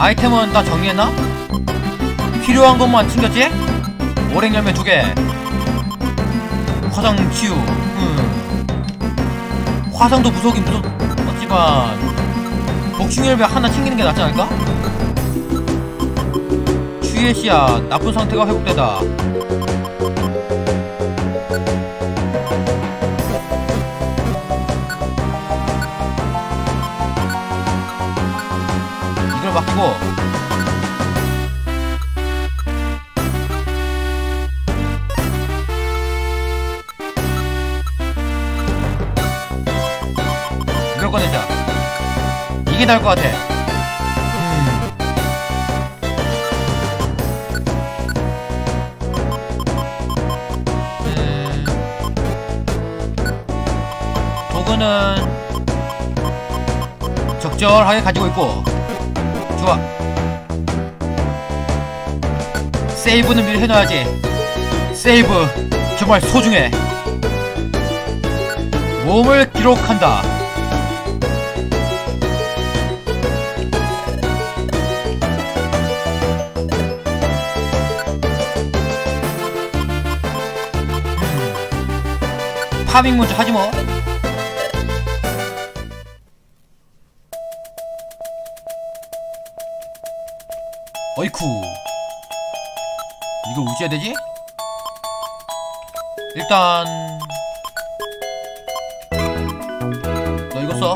아이템은 다 정리했나? 필요한 것만 챙겼지? 오랭 열매 두 개. 화상 치유. 음. 화상도 무서긴 무섭지만 복숭이 열매 하나 챙기는 게 낫지 않을까? 추위의 씨앗 나쁜 상태가 회복되다. 맡기고 이걸 꺼내자 이게 나을 것 같아 음. 음. 도구는 적절하게 가지고 있고 좋아. 세이브는 미리 해놔야지. 세이브 정말 소중해. 몸을 기록한다. 음. 파밍 먼저 하지 뭐 우지해야 되지? 일단 너 이거 써.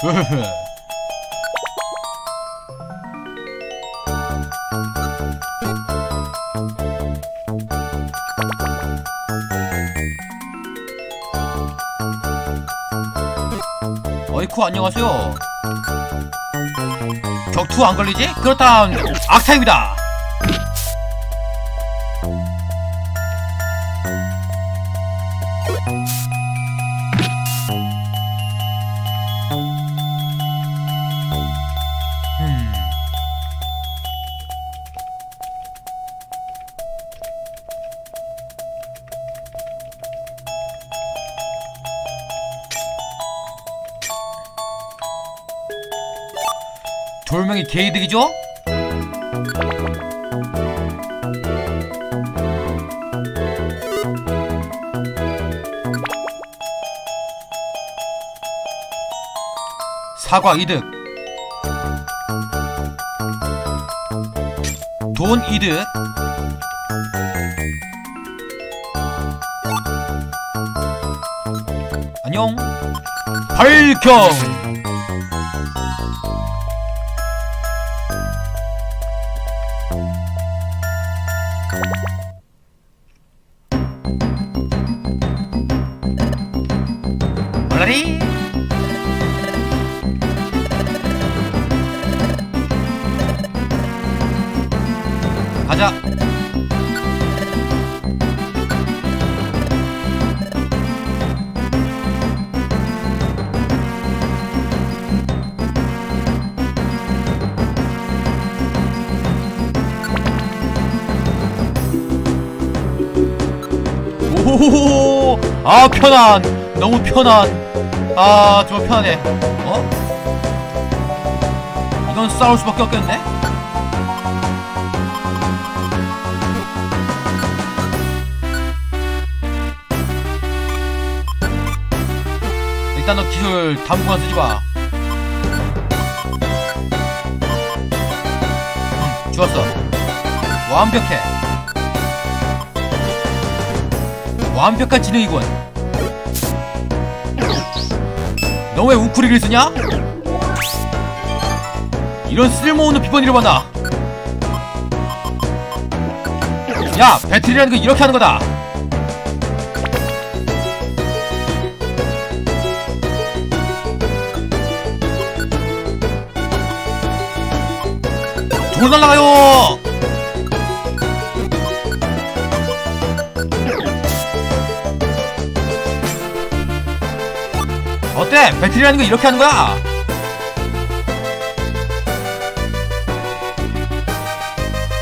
어이쿠 안녕하세요 격투 안 걸리지? 그렇다면 악타입이다 개이득이죠? 사과 이득. 돈 이득. 안녕. 발경 오호호호 아 편안. 너무 편안. 아 정말 편하네 어? 이건 싸울 수밖에 없겠는데? 일단 너 기술 당분간 쓰지 마. 음, 좋았어. 완벽해 완벽한 지능이군. 너 왜 우쿠리를 쓰냐? 이런 쓸모없는 비번이를 받아. 야, 배틀이라는 거 이렇게 하는 거다. 돌 날라가요. 어때? 배틀이라는 거 이렇게 하는 거야!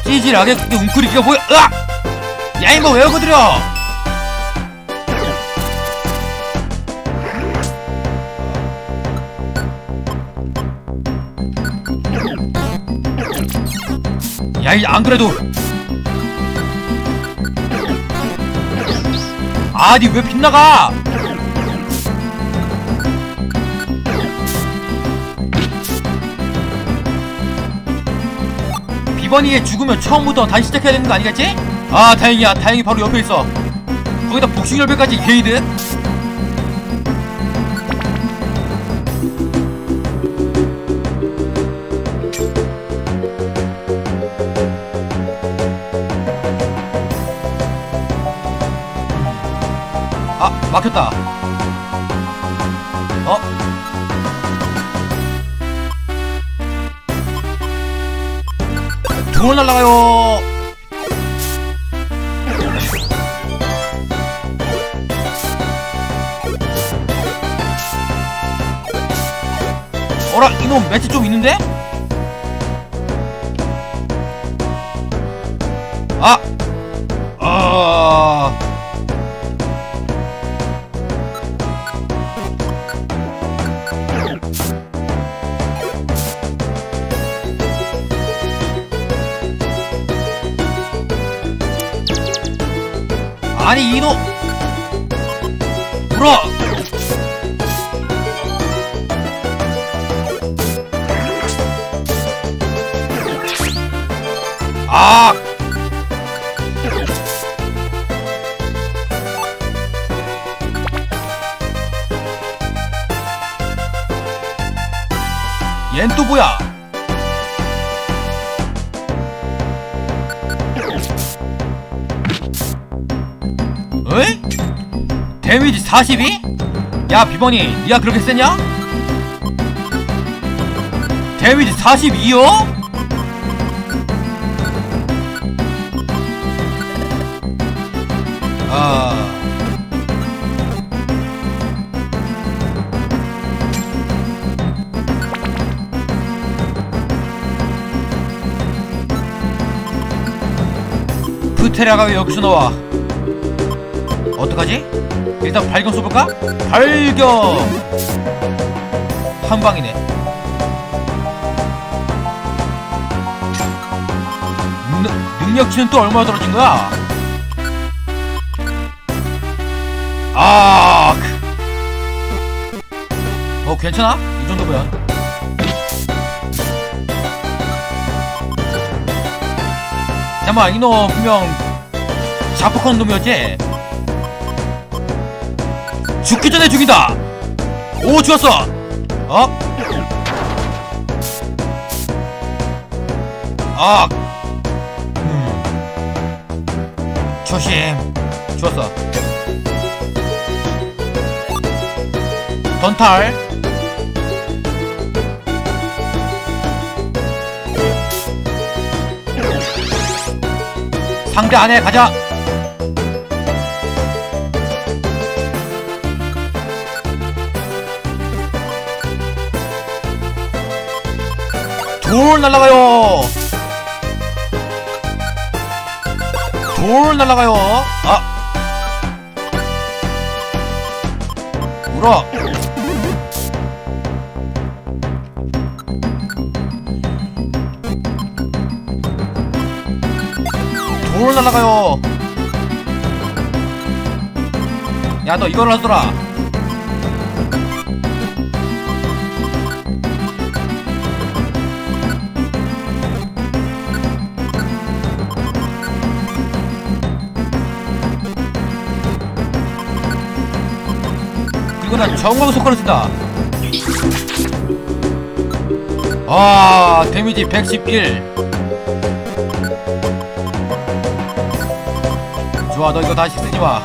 찌질하게 그게 웅크리기가 보여 으악! 야 이거 왜 오거들여! 야이 안 그래도 아니 왜 빗나가! 비번이에 죽으면 처음부터 다시 시작해야 되는 거 아니겠지? 아 다행이야. 다행히 바로 옆에 있어. 거기다 복싱 열배까지 게이드. 아 막혔다 드론 날라가요 어라 이놈 매트 좀 있는데? 아니 이놈 불어. 아. 얜 또 뭐야 데미지 42? 야 비번이 니가 그렇게 세냐? 데미지 42요? 아... 프테라가 왜 여기서 나와? 어떡하지? 일단 발견 쏘볼까? 발견! 한 방이네. 능, 능력치는 또 얼마나 떨어진 거야? 아, 크. 어 괜찮아? 이 정도면. 잠깐만 이놈 분명 자폭한 놈이었지? 죽기 전에 죽이다. 오 죽었어. 어? 아. 음. 조심. 죽었어. 던탈. 상대 안에 가자. 돌 날라가요. 돌 날라가요. 아. 울어. 돌 날라가요. 야, 너 이걸 하더라. 난 정광 속화를 쓴다. 아, 데미지 111. 좋아, 너 이거 다시 쓰지 마.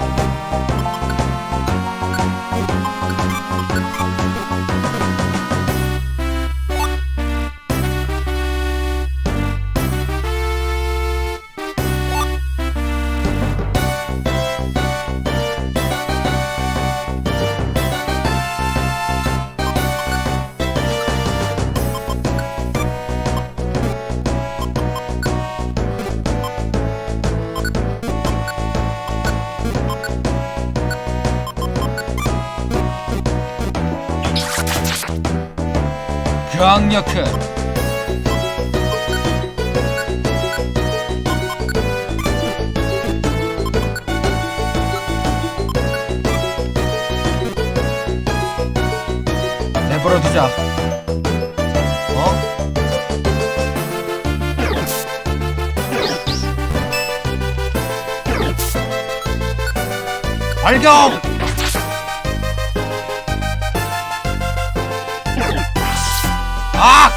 강력한 내버려 두자 어? 발경! 아!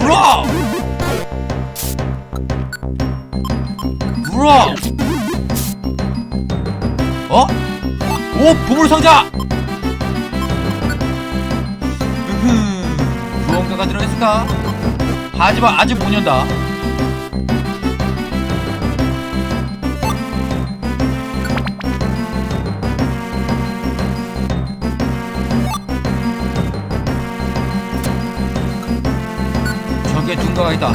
물어! 물어! 어? 오 보물상자! 으흠 무언가가 들어있을까? 하지만 아직 못 연다 저기에 둔가가 있다.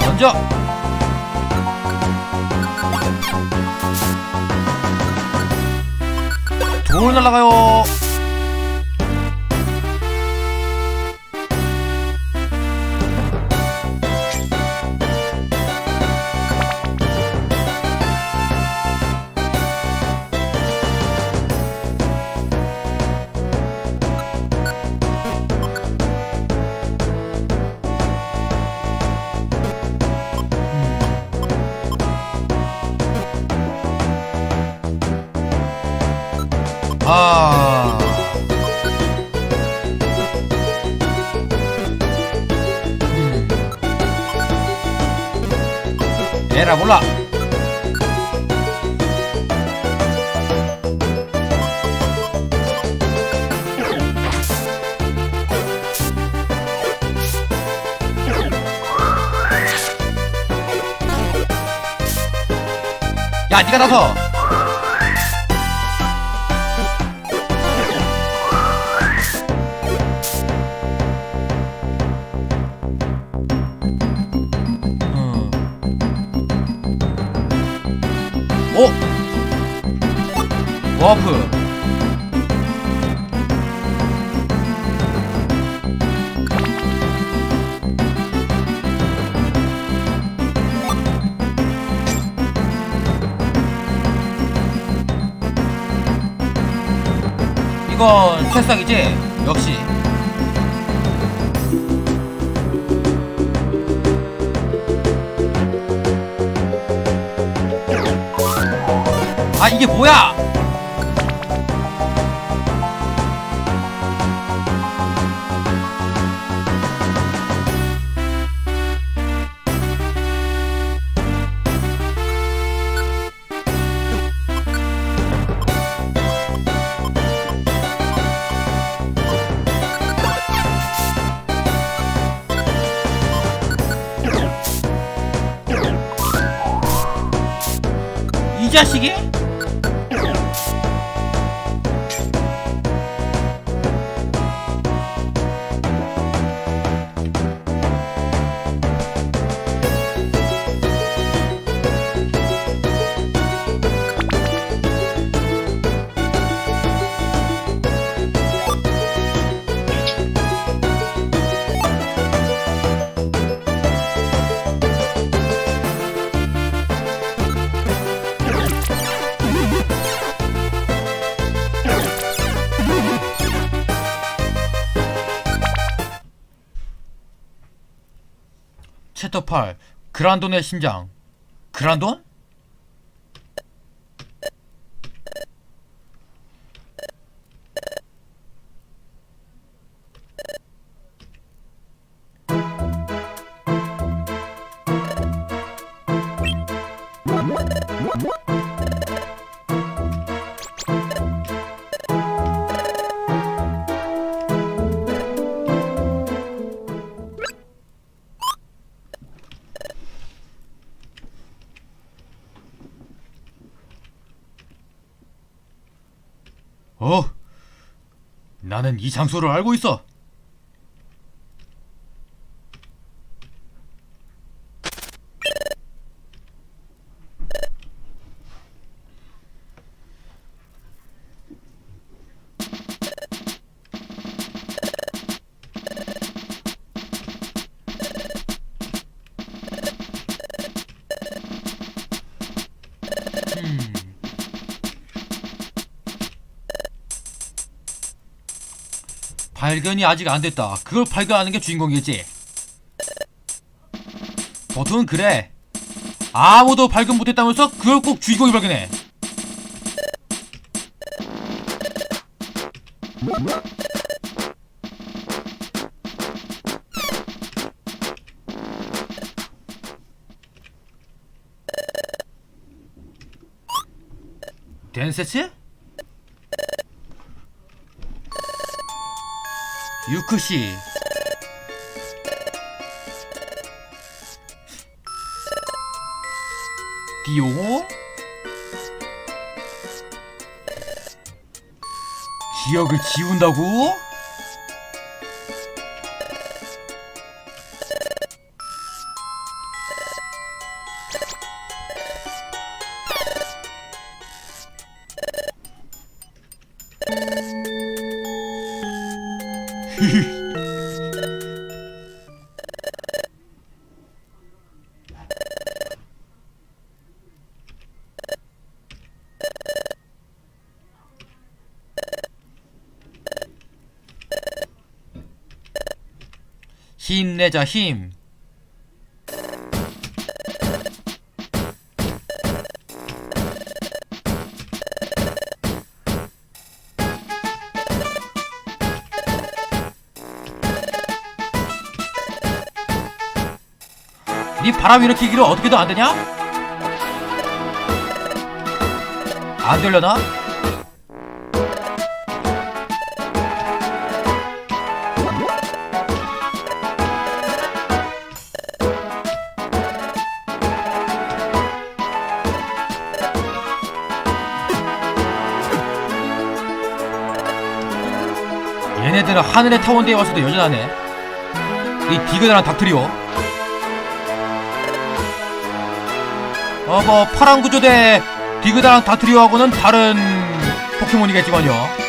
던져! 돌 날라가요 에라 몰라 야 니가 나서 워프 이건 새싹이지? 역시 아 이게 뭐야? 18. 그란돈의 신장. 그란돈? 어? 나는 이 장소를 알고 있어 발견이 아직 안 됐다. 그걸 발견하는 게 주인공이겠지. 보통은 그래. 아무도 발견 못했다면서 그걸 꼭 주인공이 발견해. 덴세츠? 유크시 디오 기억을 지운다고? 힘내자 힘 네 바람 일으키기를 어떻게든 안 되냐? 안 되려나? 하늘의 타원대에 와서도 여전하네. 이 디그다란 닥트리오 어뭐 파란 구조대 디그다랑 닥트리오하고는 다른 포켓몬이겠지만요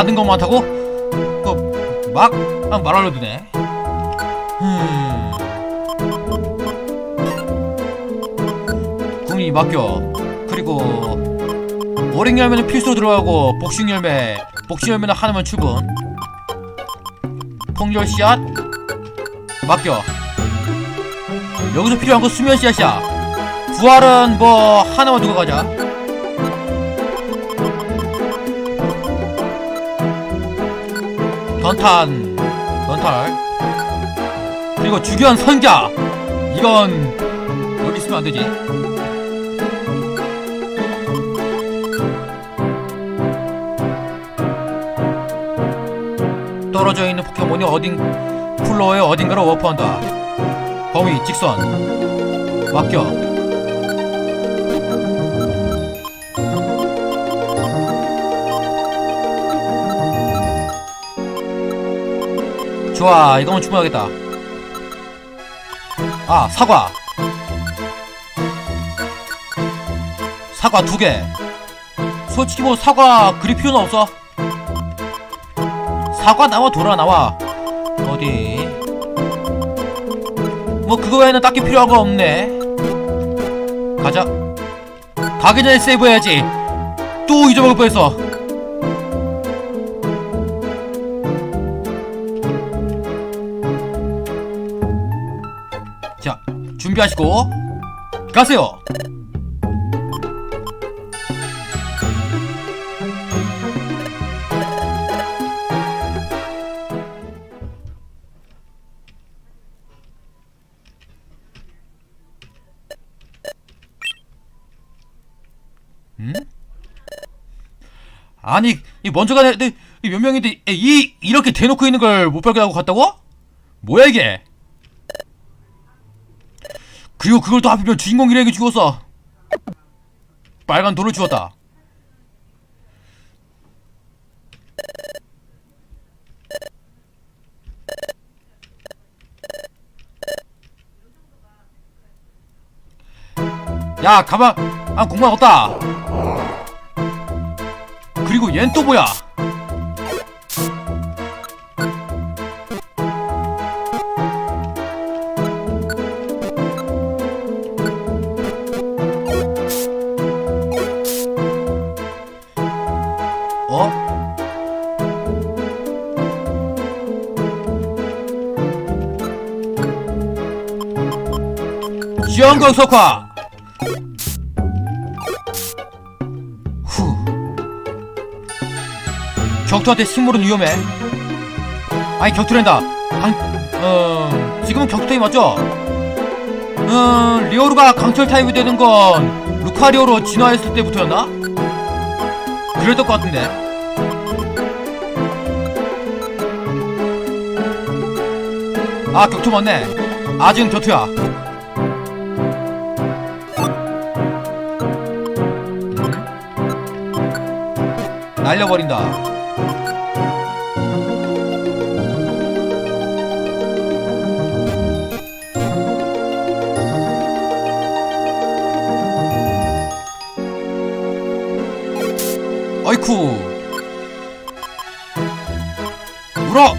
아는 것 많다고? 그막? 막 말하려 드네. 음 궁이 맡겨. 그리고 오랭 열매는 필수로 들어가고 복싱 열매 복싱 열매는 하나만 출근. 폭렬 씨앗 맡겨. 여기서 필요한 건 수면 씨앗이야. 부활은 뭐 하나만 두고 가자 던탄. 던탈 그리고 주견 선자. 이건 여기 있으면 안 되지. 떨어져 있는 포켓몬이 어딘 플로어의 어딘가로 워프한다. 범위 직선. 맡겨 좋아 이거면 충분하겠다. 아 사과. 사과 두개. 솔직히 뭐 사과 그리 필요는 없어. 사과 나와 돌아 나와. 어디? 뭐 그거 외에는 딱히 필요한 거 없네. 가자. 가기 전에 세이브 해야지. 또 잊어먹을 뻔했어 준비하시고 가세요 음? 아니 이 먼저 가네 내, 이몇 명인데 이 이렇게 대놓고 있는 걸 못 발견하고 갔다고? 뭐야 이게? 그리고 그걸 또 하필이면 주인공 일행이 죽었어. 빨간 돌을 주었다. 야 가방 아 공간 없다. 그리고 얜 또 뭐야? 지원광 석화. 후. 격투한테 식물은 위험해. 아니 격투랜다. 강, 어, 지금은 격투 타임 맞죠? 음, 리오루가 강철 타입이 되는 건 루카리오로 진화했을 때부터였나? 그랬던 것 같은데. 아 격투 맞네. 아직은 격투야 날려버린다. 어이쿠. 물어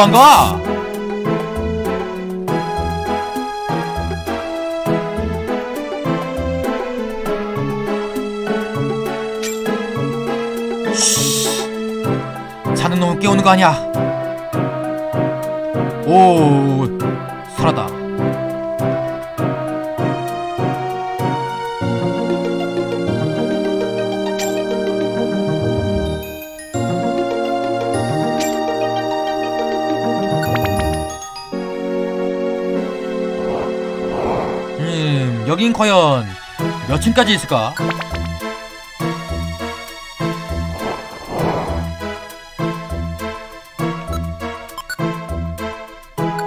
어딜 도망가? 자는 놈을 깨우는 거 아니야? 여긴 과연 몇 층까지 있을까?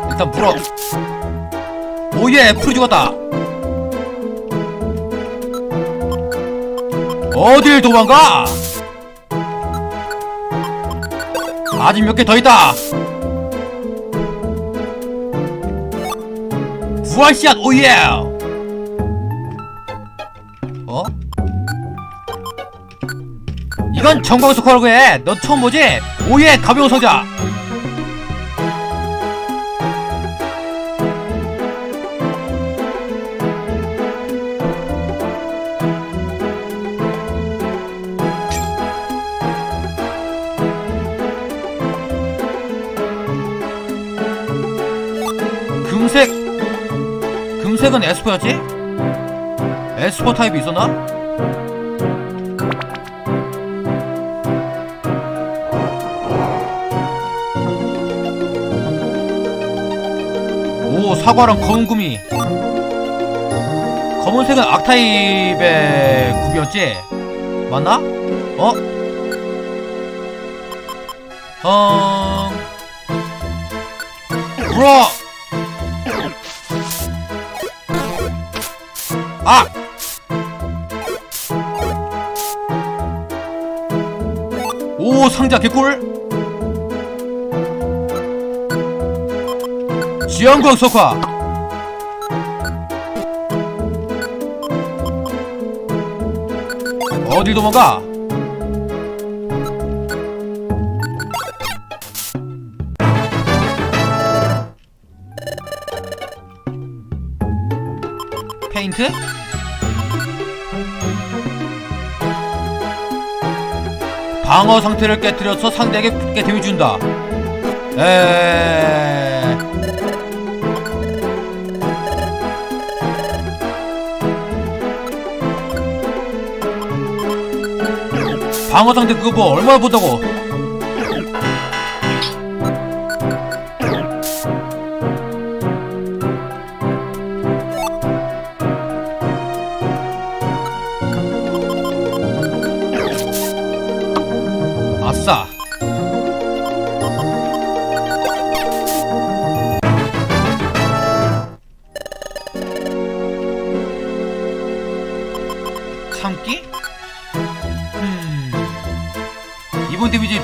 일단 물어. 오예, 풀이 죽었다. 어딜 도망가? 아직 몇 개 더 있다. 부활샷 오예. 이건 정광석화라고 해. 너 처음 보지? 오예, 가벼운 성자. 금색 금색은 에스퍼였지? 에스퍼 타입이 있었나? 사과랑 검은 구미 검은색은 악타입의 구비였지? 맞나? 어? 어... 불어! 아! 오 상자 개꿀 지원국 석화 어디 도망가 페인트? 방어 상태를 깨뜨려서 상대에게 굳게 데미 준다. 에 방어 상태 그거 뭐 얼마나 보다고?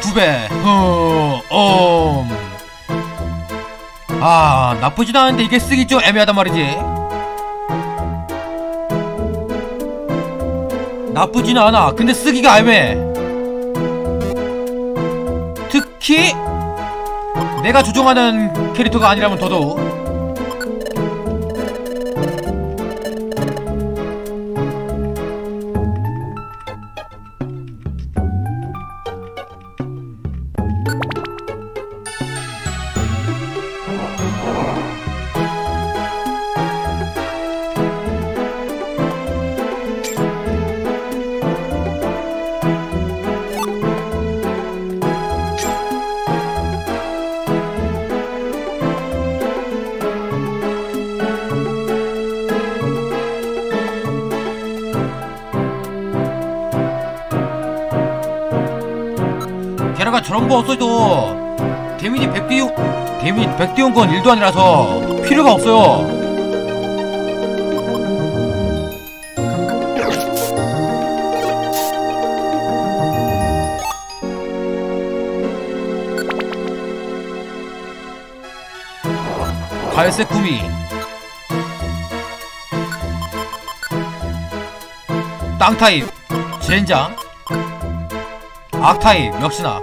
후배. 어, 어. 아 나쁘진 않은데 이게 쓰기 좀 애매하단 말이지. 나쁘진 않아. 근데 쓰기가 애매해. 특히 내가 조종하는 캐릭터가 아니라면 더더욱. 거 없어도 데미지 100 띄우 데미지 100 띄운 건 1도 아니라서 필요가 없어요. 갈색 구미. 땅 타입 젠장. 악타입 역시나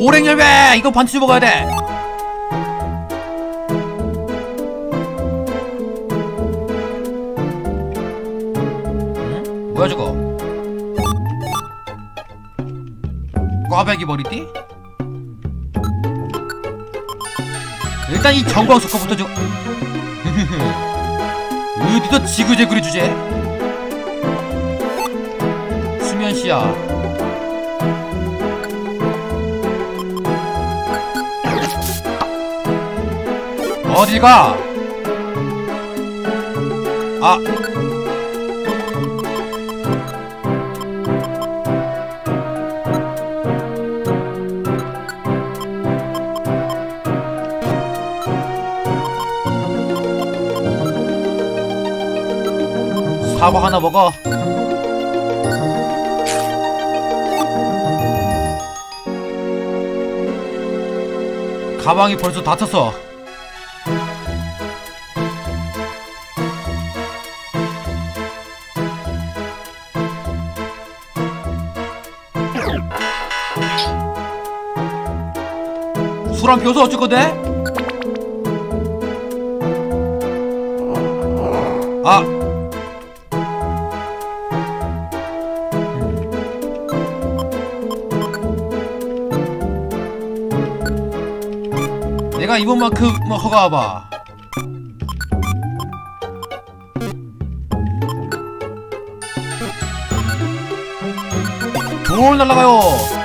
오랭열매 이거 반드시 먹어야 돼 응? 뭐야 저거 꽈배기 머리띠? 일단 이 정광 속거부터 좀 어디서 지그재그리 주제? 수면시야 어딜 가? 아 사과 하나 먹어. 가방이 벌써 다쳤어. 술한 펴서 어쩔 건데? 아, 내가 이번만큼 뭐 허가와봐. 돌 날라가요